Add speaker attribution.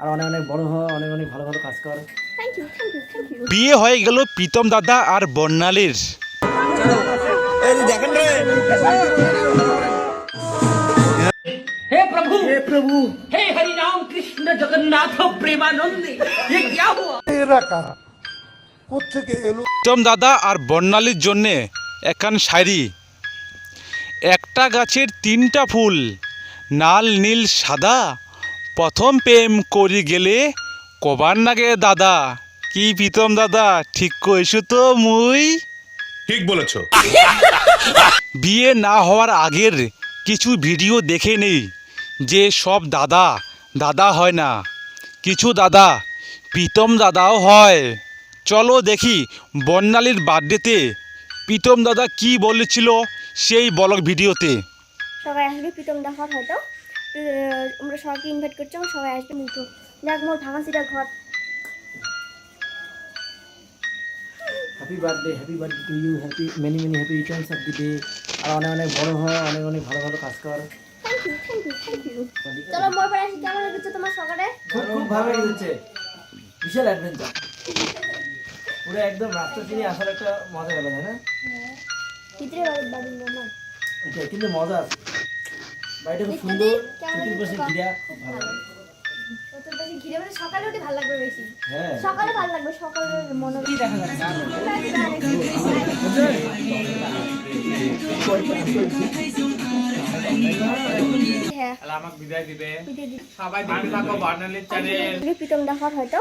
Speaker 1: আর অনেক অনেক বড় হ অনেক অনেক ভালো ভালো কাজ কর
Speaker 2: thank you thank you thank you
Speaker 3: বিয়ে হয়ে গেল প্রীতম দাদা আর বর্ণালীর
Speaker 4: हे प्रभु हे प्रभु हे हरि राम कृष्ण जगन्नाथ प्रेमानंद ये क्या हुआ
Speaker 3: প্রীতম দাদা আর বর্ণালীর জন্যে একান শাড়ি একটা গাছের তিনটা ফুল নাল নীল সাদা প্রথম প্রেম করি গেলে কবার নাগে দাদা? কি প্রীতম দাদা? ঠিক কইছো তো মুই।
Speaker 5: ঠিক বলেছ।
Speaker 3: বিয়ে না হওয়ার আগের কিছু ভিডিও দেখে নেই যে সব দাদা দাদা হয় না। কিছু দাদা প্রীতম দাদাও হয়। চলো দেখি বর্ণালীর বার্থডেতে প্রীতম দাদা কি বলেছিল সেই বলক ভিডিওতে।
Speaker 2: সবাই আসবে প্রীতম দেখার হয়তো। আমরা সবাইকে ইনভাইট করছি আমার সবাই আসবে কিন্তু দেখ মোর ভাঙা সিটা ঘর।
Speaker 1: Happy birthday happy birthday to you happy many many happy returns of the day আর অনেক অনেক বড় হ অনেক অনেক ভালো ভালো কাজ কর।
Speaker 2: Thank you thank you thank you চলো মোর পরে আসি। কেমন লেগেছে তোমার সকালে?
Speaker 1: খুব খুব ভালো লেগেছে। বিশাল অ্যাডভেঞ্চার পুরো একদম রাস্তা চিনি আসার একটা মজা গেল তাই না?
Speaker 2: ভিতরে বাড়ি বাড়ি
Speaker 1: কিন্তু মজা আছে। বাড়িটা খুব সুন্দর চতুর্পাশে ঘিরা খুব ভালো লাগে।
Speaker 2: চতুর্পাশে ঘিরে মানে সকালে উঠে ভালো লাগবে বেশি।
Speaker 1: হ্যাঁ।
Speaker 2: সকালে ভালো লাগবে সকালের মনে হ্যাঁ।
Speaker 6: তাহলে আমাকে বিদায় দিবে। সবাই দেখতে থাকো বার্নালির চ্যানেল
Speaker 2: প্রীতম দেখার হয়তো।